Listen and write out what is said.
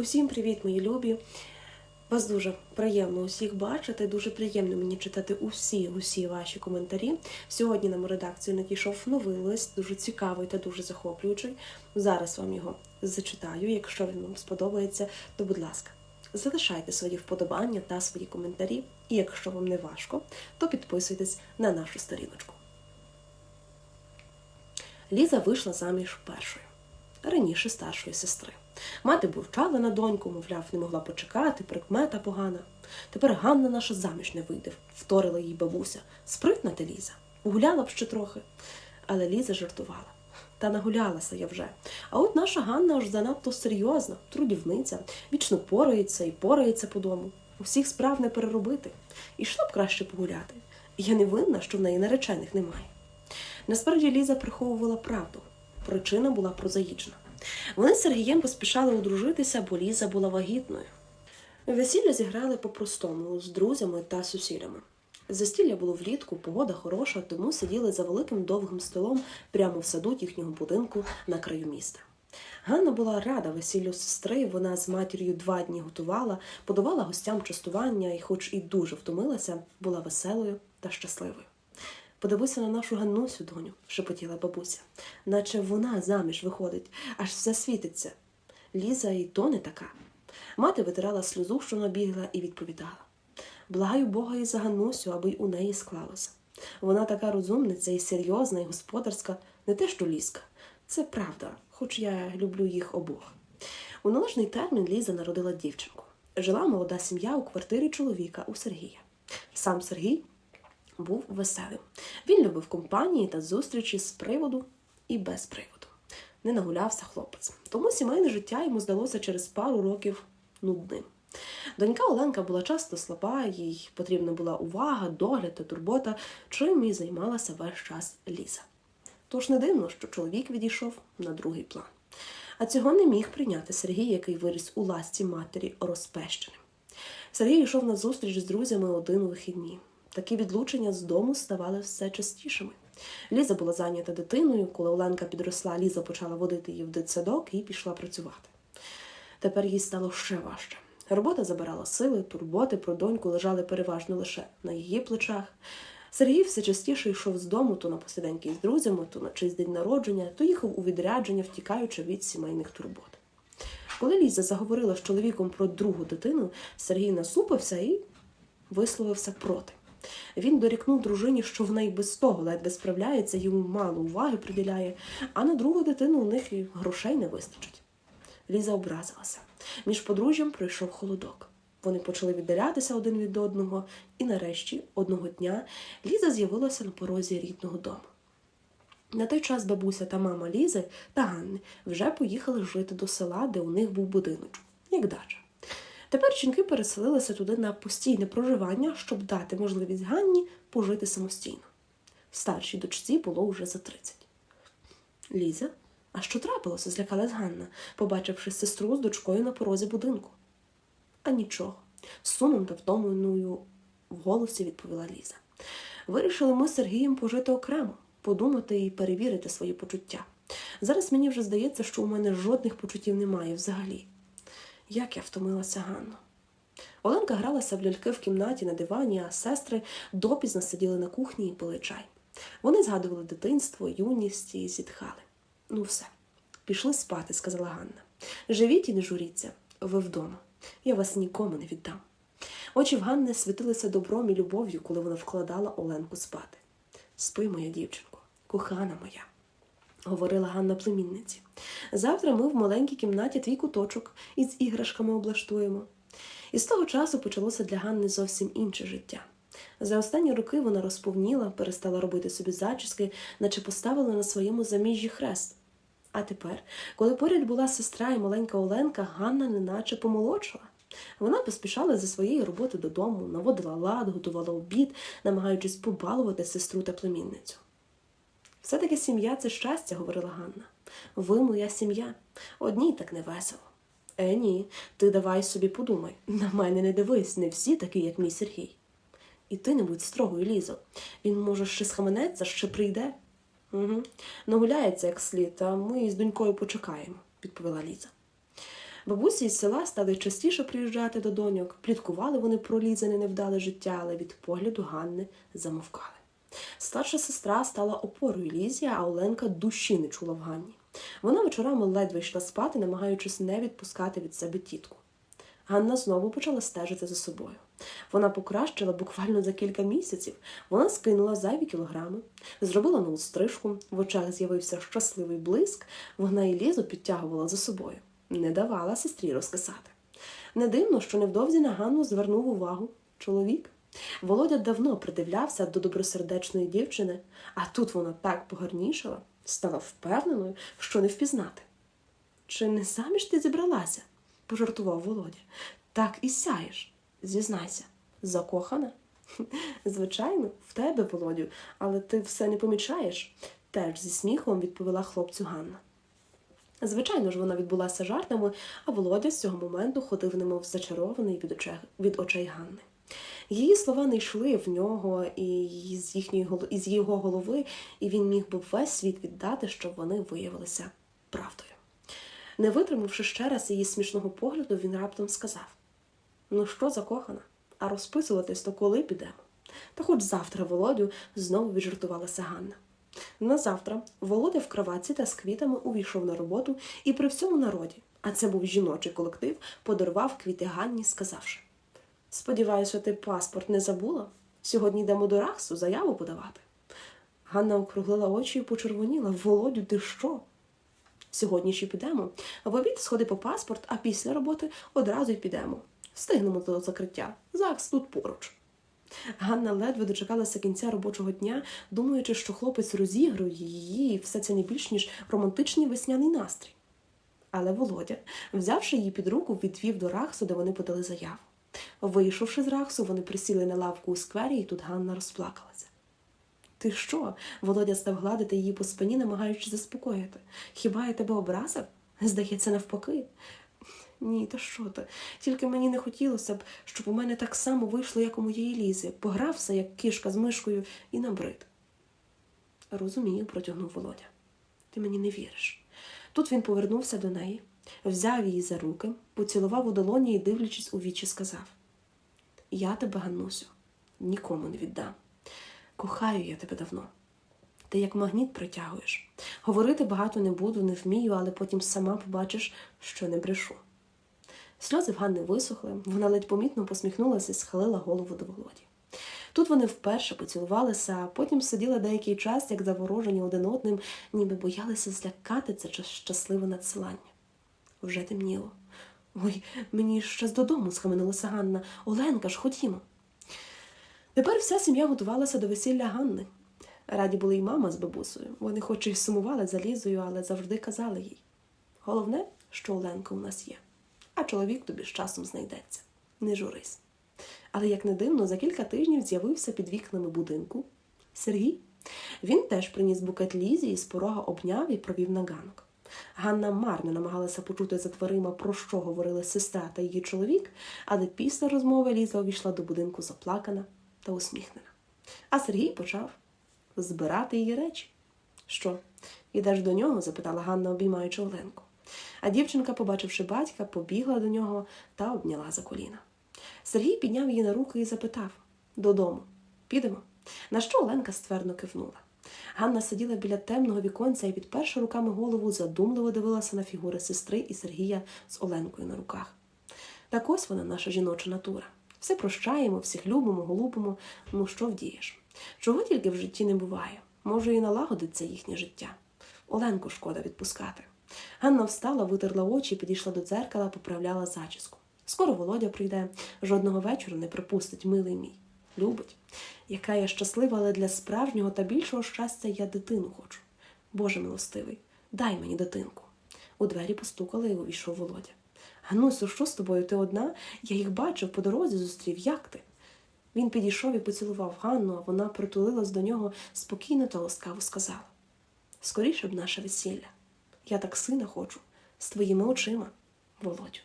Усім привіт, мої любі! Вас дуже приємно усіх бачити. Дуже приємно мені читати усі усі ваші коментарі. Сьогодні нам у редакцію надійшов новий лист, дуже цікавий та дуже захоплюючий. Зараз вам його зачитаю. Якщо він вам сподобається, то будь ласка, залишайте свої вподобання та свої коментарі. І якщо вам не важко, то підписуйтесь на нашу сторіночку. Ліза вийшла заміж першою, раніше старшої сестри. Мати бурчала на доньку, мовляв, не могла почекати, прикмета погана. Тепер Ганна наша заміж не вийде, вторила їй бабуся. Спритна ти Ліза, гуляла б ще трохи. Але Ліза жартувала. Та нагулялася я вже. А от наша Ганна аж занадто серйозна, трудівниця, вічно порається і порається по дому. Усіх справ не переробити. І йшла б краще погуляти. Я не винна, що в неї наречених немає. Насправді Ліза приховувала правду. Причина була прозаїчна. Вони з Сергієм поспішали одружитися, бо Ліза була вагітною. Весілля зіграли по-простому з друзями та сусідами. Застілля було влітку, погода хороша, тому сиділи за великим довгим столом прямо в саду їхнього будинку на краю міста. Ганна була рада весіллю сестри, вона з матір'ю два дні готувала, подавала гостям частування і, хоч і дуже втомилася, була веселою та щасливою. Подивися на нашу Ганнусю, доню, шепотіла бабуся, наче вона заміж виходить, аж все світиться. Ліза і то не така. Мати витирала сльозу, що набігла, і відповідала Благаю Бога і за Ганнусю, аби й у неї склалося. Вона така розумниця і серйозна, і господарська, не те, що ліска. Це правда, хоч я люблю їх обох. У належний термін Ліза народила дівчинку. Жила молода сім'я у квартирі чоловіка у Сергія. Сам Сергій був веселим. Він любив компанії та зустрічі з приводу і без приводу. Не нагулявся хлопець. Тому сімейне життя йому здалося через пару років нудним. Донька Оленка була часто слаба, їй потрібна була увага, догляд та турбота, чим і займалася весь час Ліза. Тож не дивно, що чоловік відійшов на другий план. А цього не міг прийняти Сергій, який виріс у ласті матері розпещеним. Сергій йшов на зустріч з друзями один у вихідні. Такі відлучення з дому ставали все частішими. Ліза була зайнята дитиною, коли Оленка підросла, Ліза почала водити її в дитсадок і пішла працювати. Тепер їй стало ще важче. Робота забирала сили, турботи про доньку лежали переважно лише на її плечах. Сергій все частіше йшов з дому то на посиденьки з друзями, то на чийсь день народження, то їхав у відрядження, втікаючи від сімейних турбот. Коли Ліза заговорила з чоловіком про другу дитину, Сергій насупився і висловився проти. Він дорікнув дружині, що в неї без того ледве справляється, йому мало уваги приділяє, а на другу дитину у них і грошей не вистачить. Ліза образилася. Між подружжям пройшов холодок. Вони почали віддалятися один від одного, і нарешті, одного дня, Ліза з'явилася на порозі рідного дому. На той час бабуся та мама Лізи та Ганни вже поїхали жити до села, де у них був будиночок, як дача. Тепер жінки переселилися туди на постійне проживання, щоб дати можливість Ганні пожити самостійно. Старшій дочці було вже за 30. Ліза, а що трапилося? злякалась Ганна, побачивши сестру з дочкою на порозі будинку. А нічого, з сумом та втомленою в голосі відповіла Ліза. Вирішили ми з Сергієм пожити окремо, подумати і перевірити свої почуття. Зараз мені вже здається, що у мене жодних почуттів немає взагалі. Як я втомилася Ганно. Оленка гралася в ляльки в кімнаті на дивані, а сестри допізно сиділи на кухні і пили чай. Вони згадували дитинство, юність і зітхали. Ну, все, пішли спати, сказала Ганна. Живіть і не журіться, ви вдома. Я вас нікому не віддам. Очі в Ганни світилися добром і любов'ю, коли вона вкладала Оленку спати. Спи, моя дівчинко, кохана моя говорила Ганна племінниці. Завтра ми в маленькій кімнаті твій куточок із іграшками облаштуємо. І з того часу почалося для Ганни зовсім інше життя. За останні роки вона розповніла, перестала робити собі зачіски, наче поставила на своєму заміжжі хрест. А тепер, коли поряд була сестра і маленька Оленка, Ганна неначе помолодшала. Вона поспішала за своєї роботи додому, наводила лад, готувала обід, намагаючись побалувати сестру та племінницю. Все-таки сім'я це щастя, говорила Ганна. Ви моя сім'я. Одній так не весело. Е, ні, ти давай собі подумай. На мене не дивись, не всі такі, як мій Сергій. І ти не будь строгою, Лізо. Він, може, ще схаменеться, ще прийде. Угу. Нагуляється як слід, а ми із донькою почекаємо, відповіла Ліза. Бабусі із села стали частіше приїжджати до доньок, пліткували вони про лізане невдале життя, але від погляду Ганни замовкали. Старша сестра стала опорою Лізі, а Оленка душі не чула в Ганні. Вона вечорами ледве йшла спати, намагаючись не відпускати від себе тітку. Ганна знову почала стежити за собою. Вона покращила буквально за кілька місяців. Вона скинула зайві кілограми, зробила нову стрижку, в очах з'явився щасливий блиск, вона і лізу підтягувала за собою, не давала сестрі розкисати. Не дивно, що невдовзі на Ганну звернув увагу чоловік. Володя давно придивлявся до добросердечної дівчини, а тут вона так погарнішала, стала впевненою, що не впізнати. Чи не заміж ти зібралася? пожартував Володя. Так і сяєш. Зізнайся, закохана? Звичайно, в тебе, Володю, але ти все не помічаєш, теж зі сміхом відповіла хлопцю Ганна. Звичайно ж, вона відбулася жартами, а Володя з цього моменту ходив немов зачарований від очей, від очей Ганни. Її слова не йшли в нього і з, їхньої, із його голови, і він міг би весь світ віддати, щоб вони виявилися правдою. Не витримавши ще раз її смішного погляду, він раптом сказав: Ну що, закохана, а розписуватись то коли підемо? Та хоч завтра Володю знову віджартувалася Ганна. На завтра Володя в кроватці та з квітами увійшов на роботу і при всьому народі, а це був жіночий колектив, подарував квіти Ганні, сказавши: Сподіваюся, ти паспорт не забула? Сьогодні йдемо до Рахсу заяву подавати. Ганна округлила очі і почервоніла. Володю, ти що? Сьогодні ще підемо. В обід сходи по паспорт, а після роботи одразу й підемо. Встигнемо до закриття. ЗАГС тут поруч. Ганна ледве дочекалася кінця робочого дня, думаючи, що хлопець розігрує її, і все це не більш ніж романтичний весняний настрій. Але Володя, взявши її під руку, відвів до Рахсу, де вони подали заяву. Вийшовши з Рахсу, вони присіли на лавку у сквері, і тут Ганна розплакалася. Ти що? Володя став гладити її по спині, намагаючись заспокоїти. Хіба я тебе образив? Здається, навпаки. Ні, та що ти? Тільки мені не хотілося б, щоб у мене так само вийшло, як у моєї лізи. Погрався, як кішка з мишкою, і набрид. Розумію, протягнув Володя. Ти мені не віриш. Тут він повернувся до неї, взяв її за руки, поцілував у долоні і, дивлячись у вічі, сказав: Я тебе, Ганнусю, нікому не віддам. Кохаю я тебе давно. Ти як магніт притягуєш. Говорити багато не буду, не вмію, але потім сама побачиш, що не брешу. Сльози в Ганни висохли, вона ледь помітно посміхнулася і схилила голову до Володі. Тут вони вперше поцілувалися, а потім сиділи деякий час, як заворожені один одним, ніби боялися злякати це щасливе надсилання. Вже темніло. Ой, мені ще з додому схаменулася Ганна. Оленка ж, ходімо. Тепер вся сім'я готувалася до весілля Ганни. Раді були й мама з бабусею. Вони хоч і сумували за Лізою, але завжди казали їй. Головне, що Оленка у нас є, а чоловік тобі з часом знайдеться. Не журись. Але, як не дивно, за кілька тижнів з'явився під вікнами будинку Сергій. Він теж приніс букет Лізі і з порога обняв і провів на ганок. Ганна марно намагалася почути за дверима, про що говорили сестра та її чоловік, але після розмови Ліза увійшла до будинку заплакана та усміхнена. А Сергій почав збирати її речі. Що, ідеш до нього? запитала Ганна, обіймаючи Оленку. А дівчинка, побачивши батька, побігла до нього та обняла за коліна. Сергій підняв її на руки і запитав додому. Підемо? На що Оленка ствердно кивнула. Ганна сиділа біля темного віконця і, підперши руками голову, задумливо дивилася на фігури сестри і Сергія з Оленкою на руках. Так ось вона, наша жіноча натура. Все прощаємо, всіх любимо, голубимо. Ну що вдієш? Чого тільки в житті не буває? Може, і налагодиться їхнє життя. Оленку шкода відпускати. Ганна встала, витерла очі, підійшла до дзеркала, поправляла зачіску. Скоро Володя прийде, жодного вечора не припустить, милий мій. Любить. Яка я щаслива, але для справжнього та більшого щастя я дитину хочу. Боже милостивий, дай мені дитинку. У двері постукали і увійшов Володя. Ганусю, що з тобою? Ти одна? Я їх бачив, по дорозі зустрів. Як ти? Він підійшов і поцілував Ганну, а вона притулилась до нього спокійно та ласкаво сказала: Скоріше б наше весілля. Я так сина хочу, з твоїми очима, Володю.